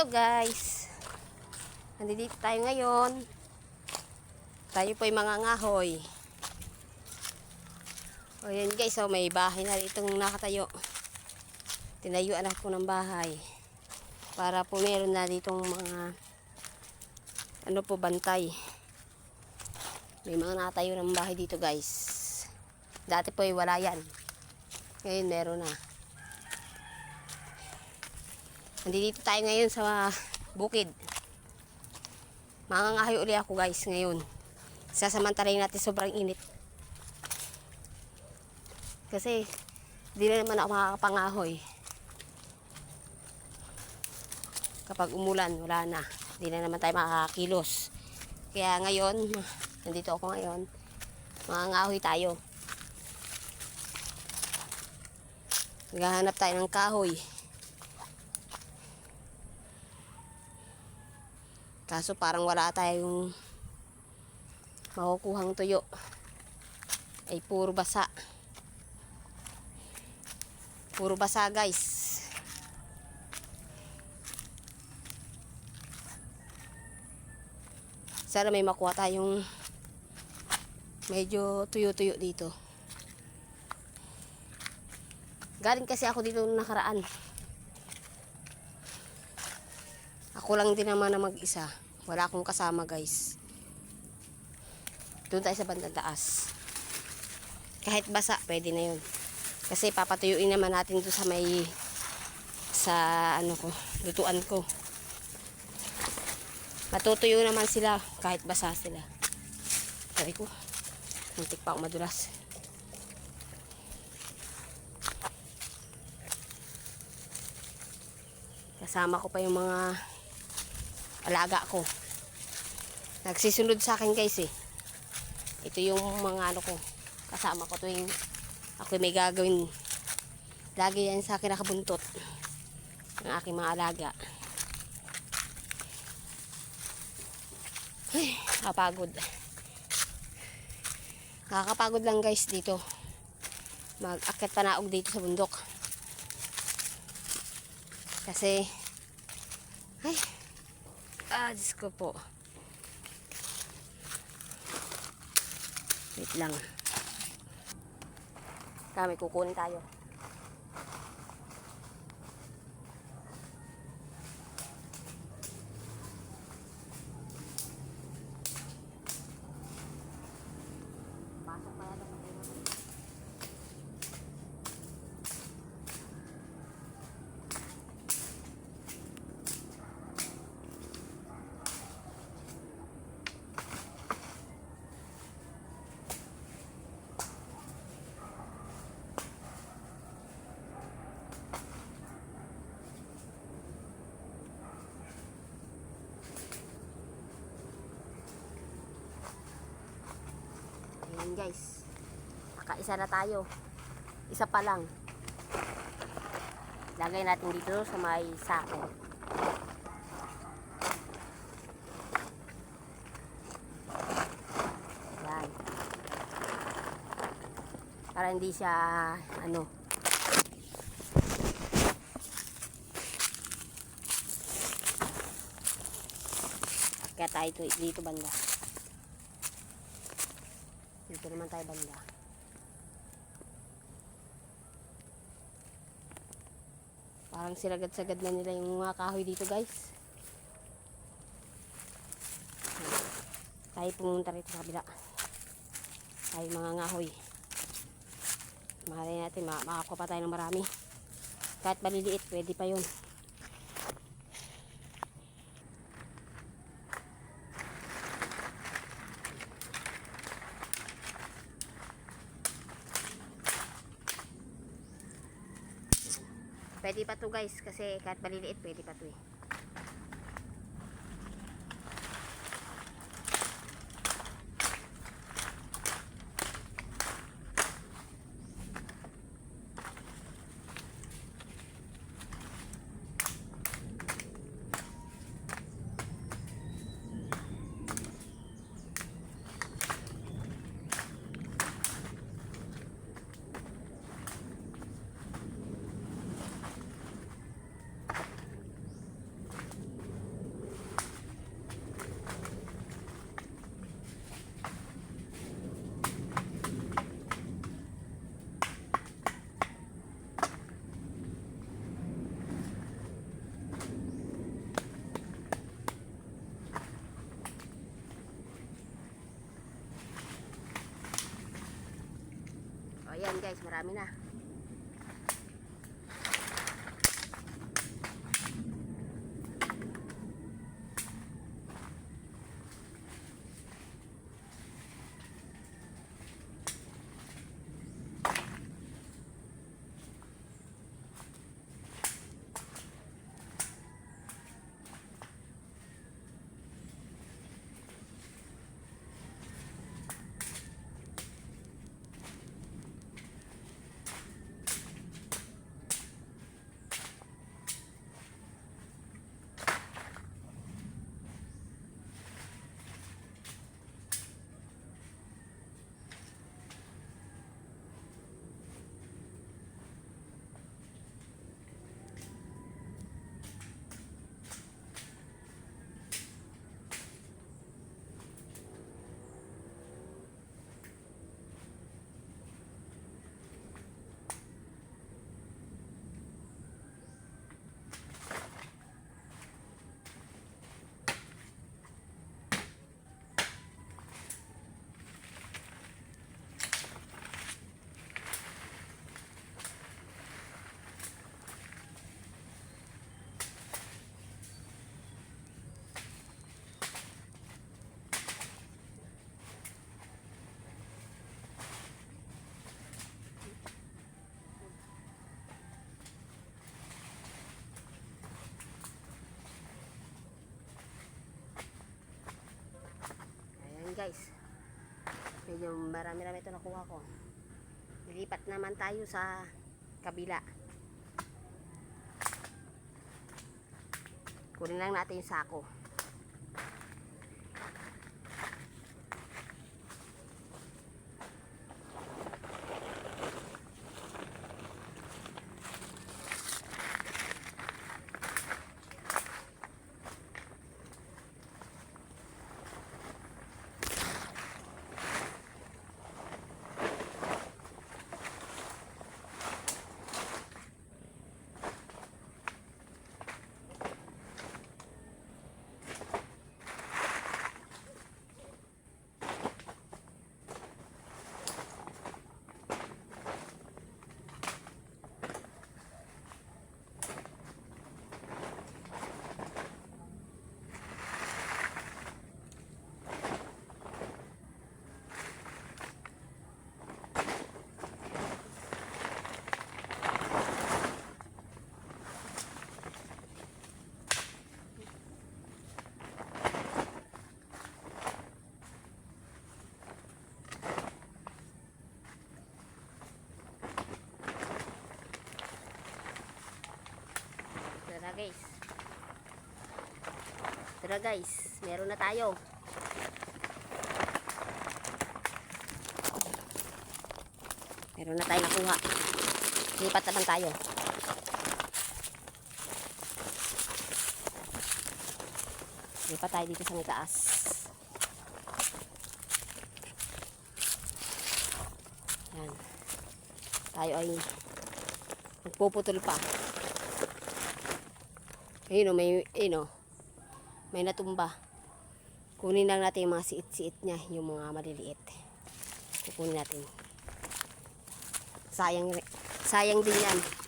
Hello guys. Nandito tayo ngayon. Tayo po ay mga ngahoy. O yan guys, oh, may bahay na itong nakatayo. Tinayuan ako ng bahay. Para po meron na ditong mga ano po bantay. May mga nakatayo ng bahay dito guys. Dati po ay wala yan. Ngayon meron na. Nandito tayo ngayon sa bukid. Mangangahay uli ako guys ngayon. Sasamantalayin natin sobrang init. Kasi di na naman ako makakapangahoy. Kapag umulan, wala na. Di na naman tayo makakakilos. Kaya ngayon, nandito ako ngayon. Mangangahoy tayo. Naghahanap tayo ng kahoy. Kaso parang wala tayong makukuhang tuyo. Ay puro basa. Puro basa guys. Sana may makuha tayong medyo tuyo-tuyo dito. Galing kasi ako dito nakaraan. Ako lang din naman na mag-isa. Wala akong kasama guys. Doon tayo sa bandang taas. Kahit basa, pwede na yun. Kasi papatuyuin naman natin doon sa may sa ano ko, lutuan ko. Matutuyo naman sila kahit basa sila. Sabi ko, muntik pa ako madulas. Kasama ko pa yung mga alaga ko. Nagsisunod sa akin guys eh. Ito yung mga ano ko. Kasama ko tuwing ako may gagawin. Lagi yan sa akin nakabuntot. Ang aking mga alaga. Ay, nakapagod. Nakakapagod lang guys dito. Mag-akit panaog dito sa bundok. Kasi, ay, ah, Diyos ko po. Wait lang. Kami, kukunin tayo. Ayan guys. Nakaisa na tayo. Isa pa lang. Lagay natin dito sa may sako. Yan. Para hindi siya ano. Kaya tayo dito banda. Dito naman tayo banda. Parang sinagad-sagad na nila yung mga kahoy dito guys. Tayo pumunta rito sa kabila. Tayo mga ngahoy. Mahalay natin, ma makakuha pa tayo ng marami. Kahit maliliit, pwede pa yun. Pwede pa to guys kasi kahit maliliit pwede pa to eh. Ayan guys, marami na. Ayan guys. Medyo marami-rami ito nakuha ko. Lilipat naman tayo sa kabila. Kunin lang natin yung sako. Tara guys. Tara guys, meron na tayo. Meron na tayo nakuha. Lipat naman tayo. Lipat tayo dito sa may taas. Yan. Tayo ay magpuputol pa. Ayun o, may, ayun o, may natumba. Kunin lang natin yung mga siit-siit niya, yung mga maliliit. Kukunin natin. Sayang, sayang din yan.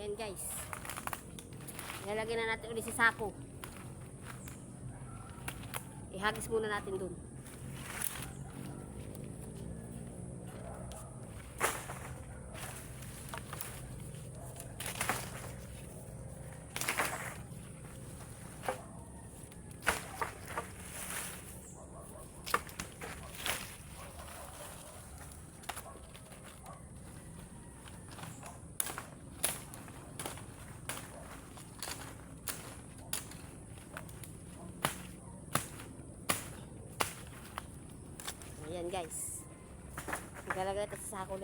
Ayan guys. Ilalagay na natin ulit sa sako. Ihagis muna natin dun. Ayan guys. Ilalagay natin sa sako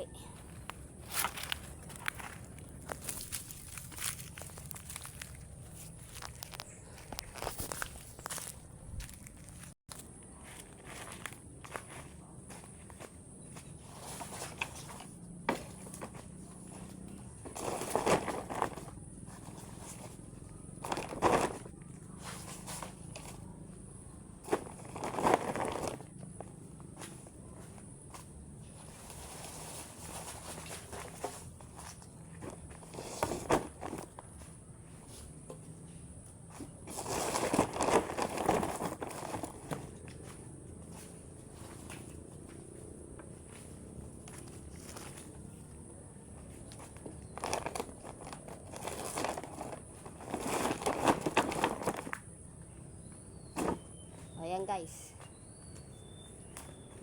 guys.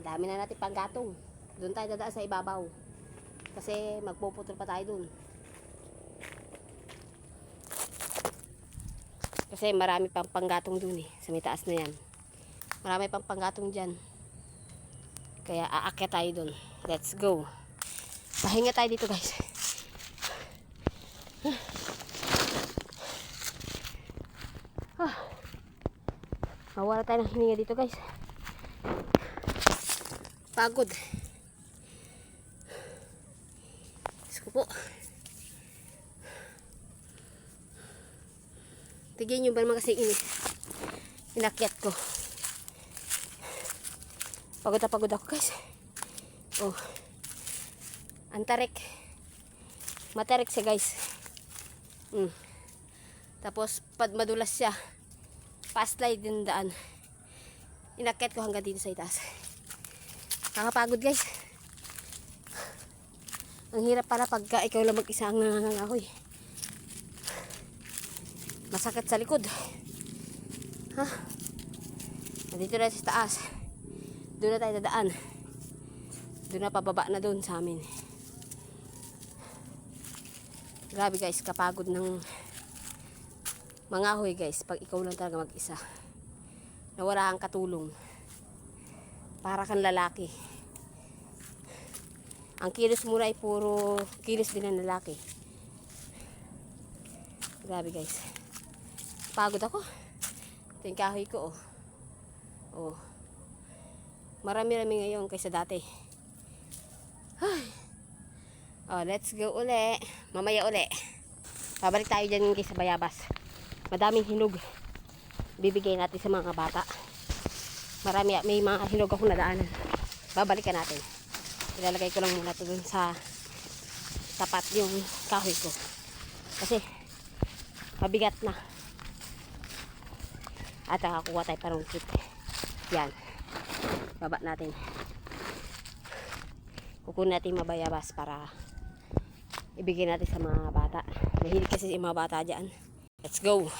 Dami na natin panggatong. Doon tayo dadaan sa ibabaw. Kasi magpuputol pa tayo doon. Kasi marami pang panggatong doon eh. Sa may taas na yan. Marami pang panggatong dyan. Kaya aakyat tayo doon. Let's go. Pahinga tayo dito guys. Mawala tayo ng hininga dito guys. Pagod. Diyos po. Tigyan nyo ba naman kasi ini inakyat ko. Pagod na pagod ako guys. Oh. Antarek. Matarek siya guys. Mm. Tapos pad madulas siya fast slide din daan. Inakyat ko hanggang dito sa itaas. Kakapagod guys. Ang hirap pala pagka ikaw lang mag-isa ang nangangahoy. Masakit sa likod. Ha? Nandito na sa taas. Doon na tayo dadaan. Doon na pababa na doon sa amin. Grabe guys, kapagod ng mangahoy guys pag ikaw lang talaga mag-isa na wala kang katulong para kang lalaki. Ang kilos muna ay puro kilos din ng lalaki. Grabe guys. Pagod ako. Ito yung kahoy ko oh. Oh. Marami rami ngayon kaysa dati. Ay. oh let's go uli. Mamaya uli. Pabalik tayo dyan guys sa bayabas madaming hinog bibigay natin sa mga bata marami may mga hinog akong nadaanan babalikan natin. Ilalagay ko lang muna to dun sa tapat yung kahoy ko. Kasi mabigat na. At nakakuha tayo parang kit. Yan. Baba natin. Kukunin natin mabayabas para ibigay natin sa mga bata. Mahilig kasi yung mga bata dyan Let's go.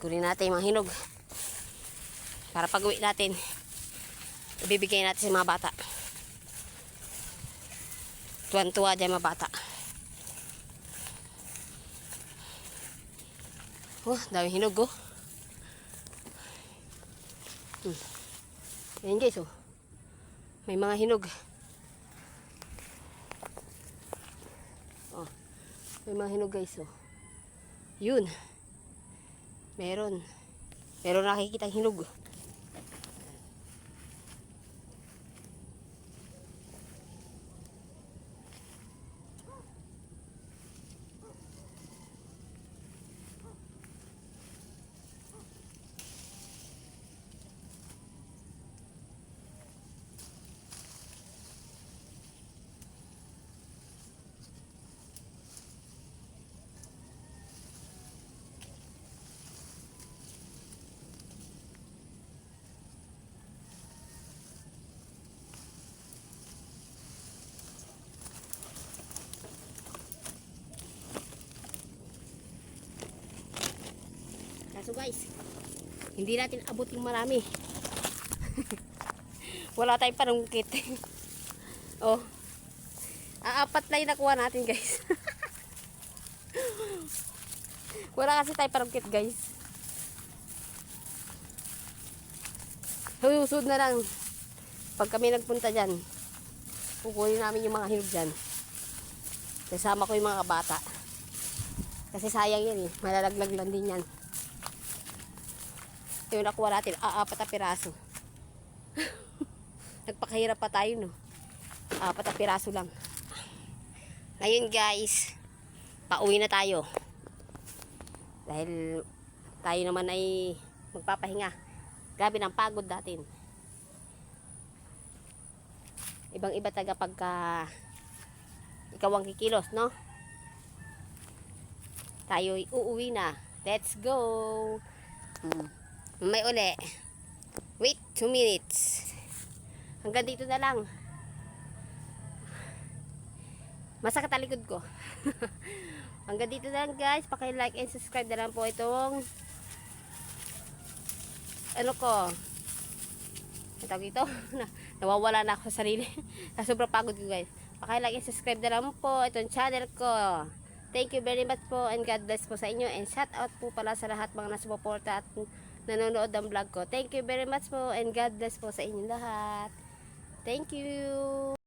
Kunin natin mga hinog. Para pag uwi natin, ibibigay natin sa mga bata. Tuwan-tuwa dyan mga bata. Oh, dami hinog oh. Hmm. Ayan guys oh. May mga hinog. Oh. May mga hinog guys oh. Yun. Meron. Meron nakikita hinog. Piraso guys. Hindi natin abot yung marami. Wala tayong panungkit. oh. Aapat na yung nakuha natin guys. Wala kasi tayong panungkit guys. Susud na lang. Pag kami nagpunta dyan, kukunin namin yung mga hinog dyan. Kasama ko yung mga bata. Kasi sayang yan eh. Malalaglag lang din yan. Ito yung nakuha natin. Aapat na piraso. Nagpakahirap pa tayo no. Apat na piraso lang. Ngayon guys, pauwi na tayo. Dahil tayo naman ay magpapahinga. Grabe ng pagod natin. Ibang iba taga pagka ikaw ang kikilos, no? Tayo uuwi na. Let's go! May uli. Wait, 2 minutes. Hanggang dito na lang. Masakit ang likod ko. Hanggang dito na lang guys. Paki-like and subscribe na lang po itong ano ko. Ito? Na, nawawala na ako sa sarili. sa sobrang pagod ko guys. Paki-like and subscribe na lang po itong channel ko. Thank you very much po and God bless po sa inyo. And shout out po pala sa lahat mga nasuporta at nanonood ng vlog ko. Thank you very much po and God bless po sa inyo lahat. Thank you.